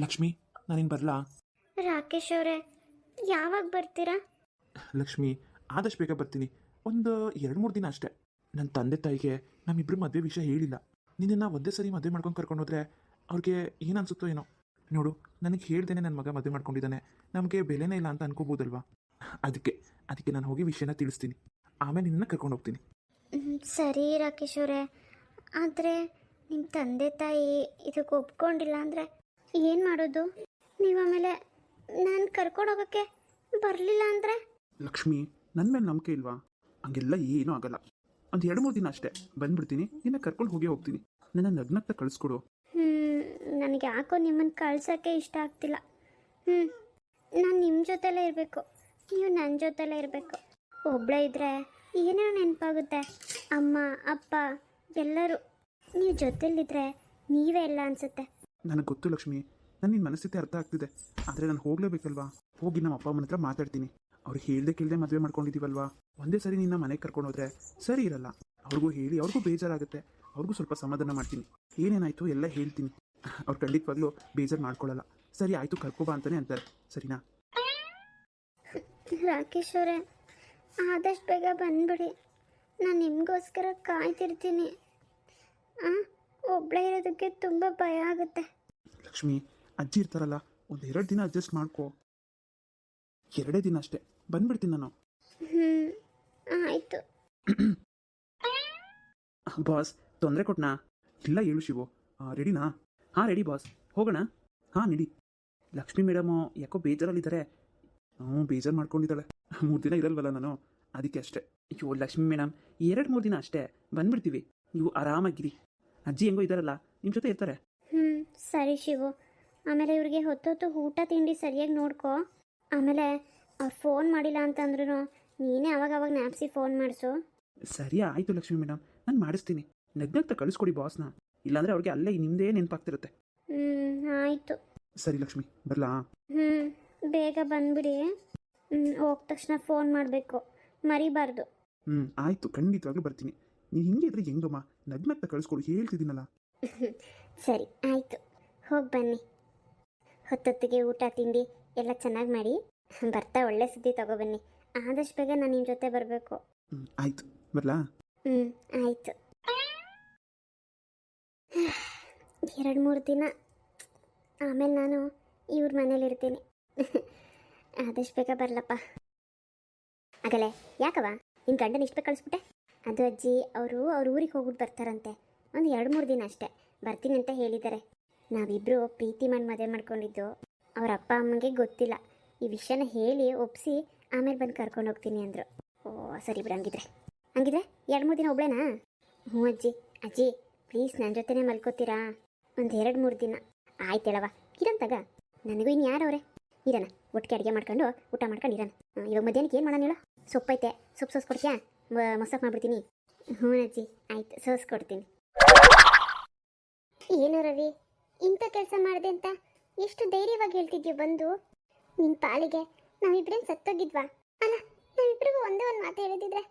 ಲಕ್ಷ್ಮಿ ನಾನಿನ್ ಬರಲಾ? ರಾಕೇಶ್ ಅವರೇ ಯಾವಾಗ ಬರ್ತೀರಾ? ಲಕ್ಷ್ಮಿ ಆದಷ್ಟು ಬೇಗ ಬರ್ತೀನಿ. ಒಂದು ಎರಡು ಮೂರು ದಿನ ಅಷ್ಟೇ. ನನ್ನ ತಂದೆ ತಾಯಿಗೆ ನಮ್ಮಿಬ್ರು ಮದುವೆ ವಿಷಯ ಹೇಳಿಲ್ಲ. ನಿನ್ನನ್ನು ಒಂದೇ ಸರಿ ಮದುವೆ ಮಾಡ್ಕೊಂಡು ಕರ್ಕೊಂಡು ಹೋದ್ರೆ ಅವ್ರಿಗೆ ಏನು ಅನ್ಸುತ್ತೋ ಏನೋ. ನೋಡು ನನಗೆ ಹೇಳ್ದೇನೆ ನನ್ನ ಮಗ ಮದುವೆ ಮಾಡ್ಕೊಂಡಿದ್ದಾನೆ. ನಮಗೆ ಬೆಲೆನೇ ಇಲ್ಲ ಅಂತ ಅನ್ಕೋಬೋದಲ್ವಾ? ಅದಕ್ಕೆ ಅದಕ್ಕೆ ನಾನು ಹೋಗಿ ವಿಷಯನ ತಿಳಿಸ್ತೀನಿ. ಆಮೇಲೆ ನಿನ್ನ ಕರ್ಕೊಂಡು ಹೋಗ್ತೀನಿ. ಸರಿ ರಾಕೇಶ್ ಅವರೇ. ಆದರೆ ನಿಮ್ಮ ತಂದೆ ತಾಯಿ ಇದಕ್ಕೆ ಒಪ್ಕೊಂಡಿಲ್ಲ ಅಂದರೆ ಏನು ಮಾಡೋದು? ನೀವು ಆಮೇಲೆ ನಾನು ಕರ್ಕೊಂಡು ಹೋಗಕ್ಕೆ ಬರಲಿಲ್ಲ ಅಂದರೆ? ಲಕ್ಷ್ಮಿ ನನ್ನ ಮೇಲೆ ನಂಬಿಕೆ ಇಲ್ವಾ? ಹಂಗೆಲ್ಲ ಏನೂ ಆಗಲ್ಲ. ಒಂದು ಎರಡು ಮೂರು ದಿನ ಅಷ್ಟೇ. ಬಂದ್ಬಿಡ್ತೀನಿ ನಿನ್ನ ಕರ್ಕೊಂಡು ಹೋಗಿ ಹೋಗ್ತೀನಿ. ನನ್ನ ನಗ್ನತ್ತ ಕಳಿಸ್ಕೊಡು. ಹ್ಞೂ ನನಗೆ ಯಾಕೋ ನಿಮ್ಮನ್ನು ಕಳ್ಸೋಕ್ಕೆ ಇಷ್ಟ ಆಗ್ತಿಲ್ಲ. ಹ್ಞೂ ನಾನು ನಿಮ್ಮ ಜೊತೆಲೇ ಇರಬೇಕು. ನೀವು ನನ್ನ ಜೊತೆಲೇ ಇರಬೇಕು. ಒಬ್ಬಳೇ ಇದ್ದರೆ ಏನೇನೋ ನೆನಪಾಗುತ್ತೆ. ಅಮ್ಮ ಅಪ್ಪ ಎಲ್ಲರೂ. ನೀವು ಜೊತೆಲಿದ್ರೆ ನೀವೇ ಎಲ್ಲ ಅನಿಸುತ್ತೆ. ನನಗೆ ಗೊತ್ತು, ಲಕ್ಷ್ಮಿ. ನನ್ನ ನಿನ್ನ ಮನಸ್ಥಿತಿ ಅರ್ಥ ಆಗ್ತಿದೆ. ಆದರೆ ನಾನು ಹೋಗಲೇಬೇಕಲ್ವಾ? ಹೋಗಿ ನಮ್ಮ ಅಪ್ಪ ಅಮ್ಮನ ಹತ್ರ ಮಾತಾಡ್ತೀನಿ. ಅವ್ರು ಹೇಳ್ದೆ ಕೇಳ್ದೆ ಮದುವೆ ಮಾಡ್ಕೊಂಡಿದ್ದೀವಲ್ವಾ ಒಂದೇ ಸರಿ ನಿನ್ನ ಮನೆಗೆ ಕರ್ಕೊಂಡು ಹೋದ್ರೆ ಸರಿ ಇರಲ್ಲ. ಅವ್ರಿಗೂ ಹೇಳಿ, ಅವ್ರಿಗೂ ಬೇಜಾರಾಗುತ್ತೆ. ಅವ್ರಿಗೂ ಸ್ವಲ್ಪ ಸಮಾಧಾನ ಮಾಡ್ತೀನಿ. ಏನೇನಾಯಿತು ಎಲ್ಲ ಹೇಳ್ತೀನಿ. ಅವ್ರು ಖಂಡಿತವಾಗ್ಲೂ ಬೇಜಾರು ಮಾಡ್ಕೊಳ್ಳಲ್ಲ ಸರಿ, ಆಯಿತು, ಕರ್ಕೋಬಾ ಅಂತಾನೆ ಅಂತಾರೆ. ಸರಿನಾ? ರಾಕೇಶ್ ಅವರೇ ಆದಷ್ಟು ಬೇಗ ಬಂದ್ಬಿಡಿ. ನಾನು ನಿಮಗೋಸ್ಕರ ಕಾಯ್ತಿರ್ತೀನಿ. ಆ? ಒಬ್ಬಳೇ ಇರೋದಕ್ಕೆ ತುಂಬ ಭಯ ಆಗುತ್ತೆ. ಲಕ್ಷ್ಮಿ ಅಜ್ಜಿ ಇರ್ತಾರಲ್ಲ ಒಂದು ಎರಡು ದಿನ ಅಡ್ಜಸ್ಟ್ ಮಾಡ್ಕೋ. ಎರಡೇ ದಿನ ಅಷ್ಟೇ ಬಂದ್ಬಿಡ್ತೀನಿ ನಾನು. ಹ್ಞೂ ಆಯಿತು. ಬಾಸ್ ತೊಂದರೆ ಕೊಟ್ನಾ? ಇಲ್ಲ ಹೇಳು ಶಿವು. ರೆಡಿನಾ ಹಾಂ ರೆಡಿ ಬಾಸ್ ಹೋಗೋಣ? ಹಾಂ ನಡಿ. ಲಕ್ಷ್ಮಿ ಮೇಡಮು ಯಾಕೋ ಬೇಜಾರಲ್ಲಿದ್ದಾರೆ. ಹ್ಞೂ ಬೇಜಾರು ಮಾಡ್ಕೊಂಡಿದ್ದಾಳೆ. ಮೂರು ದಿನ ಇರಲ್ವಲ್ಲ ನಾನು. ಅದಕ್ಕೆ ಅಷ್ಟೇ. ಅಯ್ಯೋ ಲಕ್ಷ್ಮಿ ಮೇಡಮ್ ಎರಡು ಮೂರು ದಿನ ಅಷ್ಟೇ. ಬಂದ್ಬಿಡ್ತೀವಿ. ನೀವು ಆರಾಮಾಗಿರಿ. ಅಜ್ಜಿ ಹೆಂಗೋ ಇದ್ದಾರಲ್ಲ ನಿಮ್ಮ ಜೊತೆ ಇರ್ತಾರೆ. ಹ್ಞೂ ಸರಿ ಶಿವು. ಆಮೇಲೆ ಇವ್ರಿಗೆ ಹೊತ್ತೊತ್ತು ಊಟ ತಿಂಡಿ ಸರಿಯಾಗಿ ನೋಡ್ಕೊ. ಆಮೇಲೆ ಅವ್ರು ಫೋನ್ ಮಾಡಿಲ್ಲ ಅಂತಂದ್ರೂ ನೀನೇ ಅವಾಗ ಅವಾಗ ನ್ಯಾಪ್ಸಿ ಫೋನ್ ಮಾಡಿಸು. ಸರಿ ಆಯಿತು ಲಕ್ಷ್ಮಿ ಮೇಡಮ್ ನಾನು ಮಾಡಿಸ್ತೀನಿ. ನಗ್ನಗ್ತ ಕಳಿಸ್ಕೊಡಿ ಬಾಸ್ನ ಇಲ್ಲಾಂದ್ರೆ ಅವ್ರಿಗೆ ಅಲ್ಲೇ ನಿಮ್ಮದೇ ನೆನಪಾಗ್ತಿರುತ್ತೆ. ಹ್ಞೂ ಆಯಿತು. ಸರಿ ಲಕ್ಷ್ಮಿ ಬರಲಾ? ಹ್ಞೂ ಬೇಗ ಬಂದ್ಬಿಡಿ. ಹ್ಞೂ ಹೋದ ತಕ್ಷಣ ಫೋನ್ ಮಾಡಬೇಕು. ಮರಿಬಾರ್ದು. ಹ್ಞೂ ಆಯಿತು ಖಂಡಿತವಾಗ್ಲೂ ಬರ್ತೀನಿ. ನೀನು ಹಿಂಗೆ ಇದ್ರೆ ಹೆಂಗಮ್ಮ ನಗ್ನಗ್ತ ಕಳಿಸ್ಕೊಡು ಹೇಳ್ತಿದ್ದೀನಲ್ಲ. ಸರಿ ಆಯಿತು. ಹೋಗಿ ಬನ್ನಿ. ಹೊತ್ತೊತ್ತಿಗೆ ಊಟ ತಿಂಡಿ ಎಲ್ಲ ಚೆನ್ನಾಗಿ ಮಾಡಿ. ಬರ್ತಾ ಒಳ್ಳೆ ಸುದ್ದಿ ತಗೊಬನ್ನಿ ಆದಷ್ಟು ಬೇಗ ನಾನು ನಿಮ್ಮ ಜೊತೆ ಬರಬೇಕು. ಆಯ್ತು ಆಯಿತು. ಬರಲಾ? ಹ್ಞೂ ಆಯಿತು. ಎರಡು ಮೂರು ದಿನ. ಆಮೇಲೆ ನಾನು ಇವ್ರ ಮನೇಲಿರ್ತೀನಿ ಆದಷ್ಟು ಬೇಗ ಬರಲಪ್ಪ. ಆಗಲೇ ಯಾಕವ ನಿಮ್ಮ ಗಂಡನ ಇಷ್ಟು ಬೇಗ ಕಳಿಸ್ಬಿಟ್ಟೆ? ಅದು ಅಜ್ಜಿ, ಅವರು ಅವ್ರ ಊರಿಗೆ ಹೋಗ್ಬಿಟ್ಟು ಬರ್ತಾರಂತೆ. ಒಂದು ಎರಡು ಮೂರು ದಿನ ಅಷ್ಟೇ. ಬರ್ತೀನಿ ಅಂತ ಹೇಳಿದ್ದಾರೆ. ನಾವಿಬ್ಬರು ಪ್ರೀತಿ ಮಾಡಿ ಮದುವೆ ಮಾಡ್ಕೊಂಡಿದ್ದು. ಅವ್ರ ಅಪ್ಪ ಅಮ್ಮಗೆ ಗೊತ್ತಿಲ್ಲ. ಈ ವಿಷಯನ ಹೇಳಿ ಒಪ್ಪಿಸಿ ಆಮೇಲೆ ಬಂದು ಕರ್ಕೊಂಡು ಹೋಗ್ತೀನಿ ಅಂದರು. ಓ, ಸರಿ ಬಿಡು ಹಂಗಿದ್ರೆ. ಹಂಗಿದ್ರೆ ಎರಡು ಮೂರು ದಿನ ಒಬ್ಳೇನಾ? ಹ್ಞೂ ಅಜ್ಜಿ. ಅಜ್ಜಿ ಪ್ಲೀಸ್ ನನ್ನ ಜೊತೆನೇ ಮಲ್ಕೋತೀರಾ? ಒಂದು ಎರಡು ಮೂರು ದಿನ. ಆಯ್ತು ಹೇಳವ ಇರಂತಾಗ ತಗ. ನನಗೂ ಇನ್ನು ಯಾರವ್ರೆ ಇರೋಣ ಒಟ್ಟಿಗೆ ಅಡುಗೆ ಮಾಡ್ಕೊಂಡು ಊಟ ಮಾಡ್ಕೊಂಡು ಇರೋಣ ಇವಾಗ ಮಧ್ಯಾಹ್ನಕ್ಕೆ ಏನು ಮಾಡೋಣ ಹೇಳು? ಸೊಪ್ಪೈತೆ. ಸೊಪ್ಪು ಸೋಸ್ಕೊಡ್ತೀಯಾ? ಮೊಸರು ಮಾಡ್ಬಿಡ್ತೀನಿ. ಹ್ಞೂ ಅಜ್ಜಿ ಆಯ್ತು ಸೋಸ್ಕೊಡ್ತೀನಿ ಏನು ರವಿ ಇಂಥ ಕೆಲಸ ಮಾಡಿದೆ ಅಂತ ಎಷ್ಟು ಧೈರ್ಯವಾಗಿ ಹೇಳ್ತಿದ್ಯೋ ಬಂದು. ನಿನ್ನ ಪಾಲಿಗೆ ನಾವಿಬ್ರೇನು ಸತ್ತೋಗಿದ್ವಾ? ಅಲ್ಲ ನಾವಿಬ್ರಿಗೂ ಒಂದೇ ಒಂದು ಮಾತು ಹೇಳಿದಿದ್ರೆ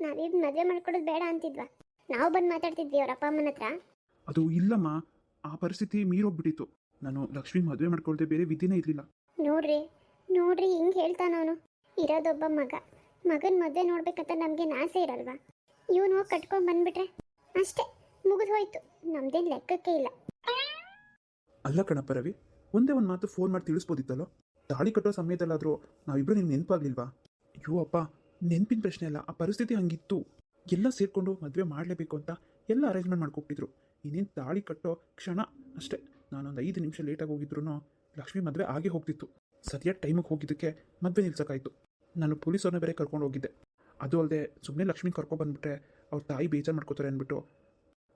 ನಾವಿಬ್ರು ಮದುವೆ ಮಾಡ್ಕೊಡೋದು ಬೇಡ ಅಂತಿದ್ವಾ? ನಾವು ಬಂದು ಮಾತಾಡ್ತಿದ್ವಿ ಅವ್ರ ಅಪ್ಪ ಅಮ್ಮನ ಹತ್ರ. ಅದು ಇಲ್ಲಮ್ಮ ಆ ಪರಿಸ್ಥಿತಿ ಮೀರೋಗ್ಬಿಟ್ಟಿತ್ತು. ನಾನು ಲಕ್ಷ್ಮಿ ಮದುವೆ ಮಾಡ್ಕೊಳ್ದೆ ಬೇರೆ ವಿಧಿನೇ ಇರಲಿಲ್ಲ. ನೋಡ್ರಿ ನೋಡ್ರಿ ಹಿಂಗೆ ಹೇಳ್ತಾನವನು. ಇರೋದೊಬ್ಬ ಮಗ. ಮಗನ ಮದುವೆ ನೋಡ್ಬೇಕಂತ ನಮಗೆ ಆಸೆ ಇರಲ್ವಾ? ಇವನು ಹೋಗಿ ಕಟ್ಕೊಂಡು ಬಂದ್ಬಿಟ್ರೆ ಅಷ್ಟೇ, ಮುಗಿದು ಹೋಯ್ತು. ನಮ್ದೇನು ಲೆಕ್ಕಕ್ಕೆ ಇಲ್ಲ. ಅಲ್ಲ ಕಣಪ್ಪ ರವಿ, ಒಂದೇ ಒಂದು ಮಾತು ಫೋನ್ ಮಾಡಿ ತಿಳಿಸ್ಬೋದಿತ್ತಲ್ಲೋ? ತಾಳಿ ಕಟ್ಟೋ ಸಮಯದಲ್ಲಾದ್ರೂ ನಾವಿಬ್ಬರು ನಿಮ್ಗೆ ನೆನಪಾಗ್ಲಿಲ್ವಾ? ಅಯ್ಯೋ ಅಪ್ಪ, ನೆನಪಿನ ಪ್ರಶ್ನೆ ಅಲ್ಲ, ಆ ಪರಿಸ್ಥಿತಿ ಹಂಗಿತ್ತು. ಎಲ್ಲ ಸೇರಿಕೊಂಡು ಮದುವೆ ಮಾಡಲೇಬೇಕು ಅಂತ ಎಲ್ಲ ಅರೇಂಜ್ಮೆಂಟ್ ಮಾಡ್ಕೊಟ್ಟಿದ್ರು. ಇನ್ನೇನು ತಾಳಿ ಕಟ್ಟೋ ಕ್ಷಣ ಅಷ್ಟೇ. ನಾನೊಂದು ಐದು ನಿಮಿಷ ಲೇಟಾಗಿ ಹೋಗಿದ್ರು ಲಕ್ಷ್ಮಿ ಮದುವೆ ಆಗೇ ಹೋಗ್ತಿತ್ತು. ಸರಿಯಾದ ಟೈಮಿಗೆ ಹೋಗಿದ್ದಕ್ಕೆ ಮದುವೆ ನಿಲ್ಸೋಕ್ಕಾಯ್ತು. ನಾನು ಪೊಲೀಸವ್ರನ್ನ ಬೇರೆ ಕರ್ಕೊಂಡು ಹೋಗಿದ್ದೆ. ಅದು ಅಲ್ಲದೆ ಸುಮ್ಮನೆ ಲಕ್ಷ್ಮಿ ಕರ್ಕೊಬಂದ್ಬಿಟ್ರೆ ಅವ್ರ ತಾಯಿ ಬೇಜಾರು ಮಾಡ್ಕೋತಾರೆ ಅಂದ್ಬಿಟ್ಟು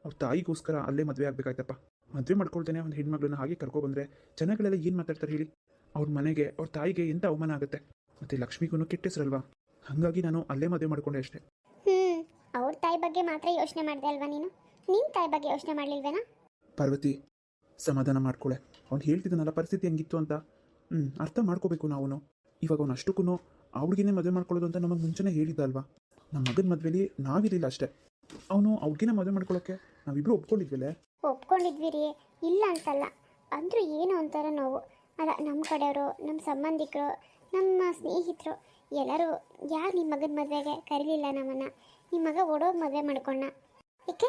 ಅವ್ರ ತಾಯಿಗೋಸ್ಕರ ಅಲ್ಲೇ ಮದುವೆ ಆಗಬೇಕಾಯ್ತಪ್ಪ. ಮದುವೆ ಮಾಡ್ಕೊಳ್ತೇನೆ ಒಂದು ಹೆಣ್ಮಗಳನ್ನ ಹಾಗೆ ಕರ್ಕೊಬಂದ್ರೆ ಜನಗಳೆಲ್ಲ ಏನು ಮಾತಾಡ್ತಾರೆ ಹೇಳಿ? ಅವ್ರ ಮನೆಗೆ ಅವ್ರ ತಾಯಿಗೆ ಎಂಥ ಅವಮಾನ ಆಗುತ್ತೆ? ಮತ್ತು ಲಕ್ಷ್ಮಿಗೂ ಕೆಟ್ಟ ಹೆಸರಲ್ವಾ? ಹಾಗಾಗಿ ನಾನು ಅಲ್ಲೇ ಮದುವೆ ಮಾಡ್ಕೊಂಡೆ ಅಷ್ಟೇ. ಅವ್ರ ತಾಯಿ ಬಗ್ಗೆ ಮಾತ್ರ ಯೋಚನೆ ಮಾಡಿದೆ ಅಲ್ವಾ ನೀನು? ನಿನ್ನ ತಾಯಿ ಬಗ್ಗೆ ಯೋಚನೆ ಮಾಡಲಿಲ್ವೇನಾ? ಪಾರ್ವತಿ ಸಮಾಧಾನ ಮಾಡ್ಕೊಳ್ಳೆ ಅವ್ನು ಹೇಳ್ತಿದ್ದಾನಲ್ಲ ಪರಿಸ್ಥಿತಿ ಹೆಂಗಿತ್ತು ಅಂತ. ಹ್ಞೂ ಅರ್ಥ ಮಾಡ್ಕೋಬೇಕು ನಾವು ಇವಾಗ ಅವನು ಅಷ್ಟಕ್ಕೂ ಅವ್ಳಿಗೇನೆ ಮದುವೆ ಮಾಡ್ಕೊಳ್ಳೋದು ಅಂತ ನಮಗೆ ಮುಂಚೆನೇ ಹೇಳಿದ್ದ ಅಲ್ವಾ? ನಮ್ಮ ಮಗನ ಮದುವೆಲಿ ನಾವಿರಲಿಲ್ಲ ಅಷ್ಟೇ. ಅವನು ಅವ್ಳಿಗೇನೆ ಮದುವೆ ಮಾಡ್ಕೊಳ್ಳೋಕೆ ನಾವಿಬ್ರು ಒಪ್ಕೊಂಡಿದ್ವಲ್ಲೇ ಒಪ್ಕೊಂಡಿದ್ವಿ ಇಲ್ಲ ಅಂತಲ್ಲ. ಅಂದರೂ ಏನು ಅಂತಾರ ನಾವು. ಅಲ್ಲ ನಮ್ಮ ಕಡೆಯವರು ನಮ್ಮ ಸಂಬಂಧಿಕರು, ನಮ್ಮ ಸ್ನೇಹಿತರು, ಎಲ್ಲರೂ ಯಾರು ನಿಮ್ಮ ಮಗನ ಮದುವೆಗೆ ಕರೀಲಿಲ್ಲ ನಮ್ಮನ್ನು? ನಿಮ್ಮ ಮಗ ಓಡೋಗಿ ಮದುವೆ ಮಾಡ್ಕೊಂಡ ಏಕೆ?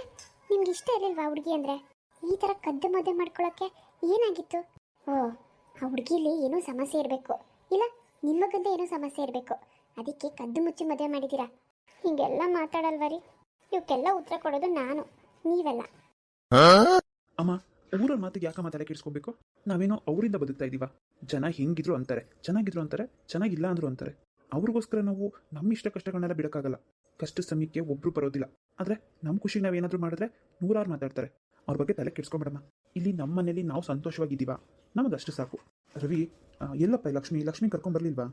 ನಿಮ್ಗೆ ಇಷ್ಟ ಇರಲಿಲ್ವಾ ಹುಡುಗಿ ಅಂದರೆ? ಈ ಥರ ಕದ್ದು ಮದುವೆ ಮಾಡ್ಕೊಳ್ಳೋಕ್ಕೆ ಏನಾಗಿತ್ತು? ಓ, ಆ ಹುಡುಗಿಲಿ ಏನೋ ಸಮಸ್ಯೆ ಇರಬೇಕು. ಇಲ್ಲ ನಿಮ್ಮ ಮಗಂದೇ ಏನೋ ಸಮಸ್ಯೆ ಇರಬೇಕು. ಅದಕ್ಕೆ ಕದ್ದು ಮುಚ್ಚಿ ಮದುವೆ ಮಾಡಿದ್ದೀರಾ ಹಿಂಗೆಲ್ಲ ಮಾತಾಡಲ್ವರಿ ಇವಕ್ಕೆಲ್ಲ ಉತ್ತರ ಕೊಡೋದು ನಾನು ನೀವೆಲ್ಲ. ಅಮ್ಮ ಊರ ಮಾತಿಗೆ ಯಾಕಮ್ಮ ತಲೆ ಕೆಡಿಸ್ಕೋಬೇಕು? ನಾವೇನೋ ಅವರಿಂದ ಬದುಕ್ತಾ ಇದೀವ? ಜನ ಹೆಂಗಿದ್ರು ಅಂತಾರೆ ಚೆನ್ನಾಗಿದ್ರು ಅಂತಾರೆ ಚೆನ್ನಾಗಿಲ್ಲ ಅಂದ್ರು ಅಂತಾರೆ. ಅವ್ರಿಗೋಸ್ಕರ ನಾವು ನಮ್ಮ ಇಷ್ಟ ಕಷ್ಟಗಳನ್ನೆಲ್ಲ ಬಿಡಕ್ಕಾಗಲ್ಲ. ಕಷ್ಟ ಸಮಯಕ್ಕೆ ಒಬ್ರು ಬರೋದಿಲ್ಲ. ಆದ್ರೆ ನಮ್ಮ ಖುಷಿಗೆ ನಾವೇನಾದ್ರೂ ಮಾಡಿದ್ರೆ ನೂರಾರು ಮಾತಾಡ್ತಾರೆ. ಅವ್ರ ಬಗ್ಗೆ ತಲೆ ಕೆಡಿಸ್ಕೊಂಬೇಡಮ್ಮ. ಇಲ್ಲಿ ನಮ್ಮ ಮನೇಲಿ ನಾವು ಸಂತೋಷವಾಗಿದ್ದೀವ? ನಮಗಷ್ಟು ಸಾಕು. ರವಿ ಎಲ್ಲಪ್ಪ, ಲಕ್ಷ್ಮಿ ಲಕ್ಷ್ಮಿ ಕರ್ಕೊಂಬರ್ಲಿಲ್ವಾ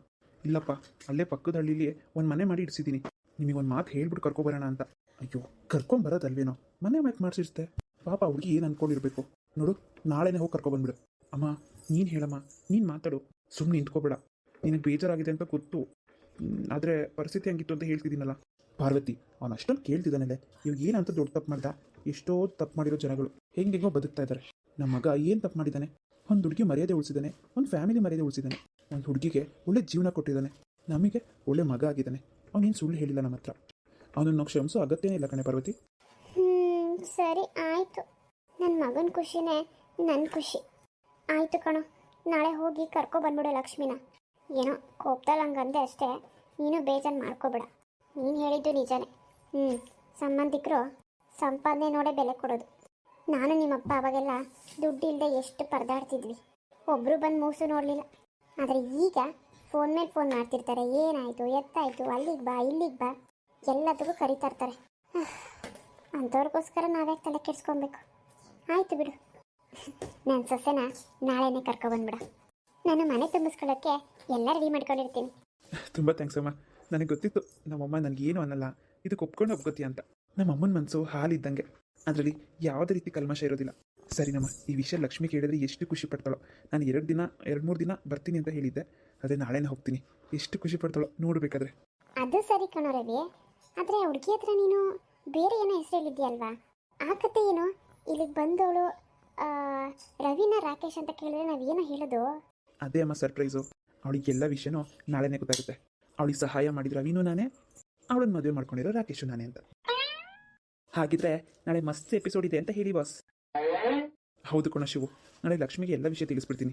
ಇಲ್ಲಪ್ಪ, ಅಲ್ಲೇ ಪಕ್ಕದ ಹಳ್ಳಿಲಿ ಒಂದು ಮನೆ ಮಾಡಿ ಇಡ್ಸಿದ್ದೀನಿ. ನಿಮಗೆ ಒಂದು ಮಾತು ಹೇಳ್ಬಿಟ್ಟು ಕರ್ಕೊಬರೋಣ ಅಂತ. ಅಯ್ಯೋ ಕರ್ಕೊಂಬರೋದಲ್ವೇನೋ ಮನೆ ಮ್ಯಾಕ್ ಮಾಡಿಸಿರ್ತೆ. ಪಾಪ ಹುಡುಗಿ ಏನು ಅನ್ಕೊಂಡಿರ್ಬೇಕು? ನೋಡು, ನಾಳೆನೇ ಹೋಗಿ ಕರ್ಕೊಬಂದ್ಬಿಡು ಅಮ್ಮ, ನೀನು ಹೇಳಮ್ಮ, ನೀನು ಮಾತಾಡು. ಸುಮ್ಮನೆ ನಿಂತ್ಕೊಬೇಡ. ನಿನಗೆ ಬೇಜಾರಾಗಿದೆ ಅಂತ ಗೊತ್ತು. ಆದರೆ ಪರಿಸ್ಥಿತಿ ಹಂಗಿತ್ತು ಅಂತ ಹೇಳ್ತಿದ್ದೀನಲ್ಲ. ಪಾರ್ವತಿ, ಅವನು ಅಷ್ಟೊಂದು ಇವಾಗ ಏನಂತ ದೊಡ್ಡ ತಪ್ಪು ಮಾಡ್ದ? ಎಷ್ಟೋ ತಪ್ಪು ಮಾಡಿರೋ ಜನಗಳು. ಹೆಂಗೆಂಗೋ ಬದುಕ್ತಾ ಇದ್ದಾರೆ ನಮ್ಮ ಮಗ ಏನು ತಪ್ಪು ಮಾಡಿದ್ದಾನೆ ಒಂದು ಹುಡುಗಿ ಮರ್ಯಾದೆ ಉಳಿಸಿದ್ದಾನೆ ಒಂದು ಫ್ಯಾಮಿಲಿ ಮರ್ಯಾದೆ ಉಳಿಸಿದ್ದಾನೆ ಒಂದು ಹುಡುಗಿಗೆ ಒಳ್ಳೆ ಜೀವನ ಕೊಟ್ಟಿದ್ದಾನೆ ನಮಗೆ ಒಳ್ಳೆ ಮಗ ಆಗಿದ್ದಾನೆ ಅವನೇನು ಸುಳ್ಳು ಹೇಳಿಲ್ಲ ನಮ್ಮ ಹತ್ರ ಅವನನ್ನು ನಾವು ಕ್ಷಮಿಸೋ ಅಗತ್ಯನೇ ಇಲ್ಲ ಕಣೆ ಪಾರ್ವತಿ. ಸರಿ, ಆಯಿತು. ನನ್ನ ಮಗನ ಖುಷಿನೇ ನನ್ನ ಖುಷಿ. ಆಯಿತು ಕಣೋ, ನಾಳೆ ಹೋಗಿ ಕರ್ಕೊ ಬಂದ್ಬಿಡು ಲಕ್ಷ್ಮಿನ. ಏನೋ ಕೋಪ್ದಲ್ಲಿ ಹಂಗಂದೆ ಅಷ್ಟೇ, ನೀನು ಬೇಜಾರು ಮಾಡ್ಕೋಬೇಡ. ನೀನು ಹೇಳಿದ್ದು ನಿಜನೇ. ಹ್ಞೂ ಸಂಬಂಧಿಕರು ಸಂಪಾದನೆ ನೋಡೇ ಬೆಲೆ ಕೊಡೋದು. ನಾನು ನಿಮ್ಮಪ್ಪ ಅವಾಗೆಲ್ಲ ದುಡ್ಡಿಲ್ಲದೆ ಎಷ್ಟು ಪರದಾಡ್ತಿದ್ವಿ. ಒಬ್ಬರು ಬಂದು ಮೂಸು ನೋಡಲಿಲ್ಲ. ಆದರೆ ಈಗ ಫೋನ್ ಮೇಲೆ ಫೋನ್ ಮಾಡ್ತಿರ್ತಾರೆ. ಏನಾಯಿತು? ಎತ್ತಾಯಿತು? ಅಲ್ಲಿಗೆ ಬಾ, ಇಲ್ಲಿಗೆ ಬಾ. ಎಲ್ಲದಕ್ಕೂ ಕರಿತಾ ಇರ್ತಾರೆ ಅಂಥವ್ರಿಗೋಸ್ಕರ ನಾವೇ ತಲೆ ಕೆಡಿಸ್ಕೊಬೇಕು? ಆಯಿತು ಬಿಡು. ನನ್ನ ಸೊಸೆನ ನಾಳೆನೇ ಕರ್ಕೊಬಂದ್ಬಿಡ. ನಾನು ಮನೆ ತುಂಬಿಸ್ಕೊಳ್ಳೋಕ್ಕೆ ಎಲ್ಲ ರೆಡಿ ಮಾಡ್ಕೊಂಡಿರ್ತೀನಿ. ತುಂಬ ಥ್ಯಾಂಕ್ಸ್ ಅಮ್ಮ. ನನಗೆ ಗೊತ್ತಿತ್ತು ನಮ್ಮಮ್ಮ ನನಗೇನು ಅನ್ನಲ್ಲ. ಇದಕ್ಕೆ ಒಪ್ಕೊಂಡು ಒಪ್ಕೋತೀಯ ಅಂತ. ನಮ್ಮಮ್ಮನ ಮನಸ್ಸು ಹಾಲಿದ್ದಂಗೆ. ಅದರಲ್ಲಿ ಯಾವುದೇ ರೀತಿ ಕಲ್ಮಶ ಇರೋದಿಲ್ಲ. ಸರಿನಮ್ಮ ಈ ವಿಷಯ ಲಕ್ಷ್ಮಿ ಕೇಳಿದ್ರೆ ಎಷ್ಟು ಖುಷಿ ಪಡ್ತಾಳೋ. ನಾನು ಎರಡು ದಿನ ಎರಡು ಮೂರು ದಿನ ಬರ್ತೀನಿ ಅಂತ ಹೇಳಿದ್ದೆ. ಅದೇ ನಾಳೆನೇ ಹೋಗ್ತೀನಿ. ಎಷ್ಟು ಖುಷಿ ಪಡ್ತಾಳೋ ನೋಡಬೇಕಾದ್ರೆ. ಅದು ಸರಿ ಕಣೋ ರವಿ. ಆದರೆ ಹುಡುಗಿ ಹತ್ರ ನೀನು ಬೇರೆ ಏನೋ ಹೆಸರು ಹೇಳಿದ್ಯಲ್ವಾ ಆ ಕತೆ ಏನು? ಇಲ್ಲಿಗೆ ಬಂದವಳು ರವಿನ ರಾಕೇಶ್ ಅಂತ ಕೇಳಿದ್ರೆ ನಾವೇನೋ ಹೇಳೋದು? ಅದೇ ಅಮ್ಮ ಸರ್ಪ್ರೈಸು ಅವಳಿಗೆ ಎಲ್ಲ ವಿಷಯನೂ ನಾಳೆನೇ ಗೊತ್ತಾಗುತ್ತೆ. ಅವಳಿಗೆ ಸಹಾಯ ಮಾಡಿದ ರವಿನೂ ನಾನೇ ಅವಳನ್ನ ಮದುವೆ ಮಾಡ್ಕೊಂಡಿರೋ ರಾಕೇಶು ನಾನೇ ಅಂತ. ಹಾಗಿದ್ರೆ ನಾಳೆ ಮಸ್ತ್ ಎಪಿಸೋಡ್ ಇದೆ ಅಂತ ಹೇಳಿ ಬಾಸ್ ಹೌದು ಕಣ ಶಿವು. ನಾಳೆ ಲಕ್ಷ್ಮಿಗೆ ಎಲ್ಲ ವಿಷಯ ತಿಳಿಸ್ಬಿಡ್ತೀನಿ.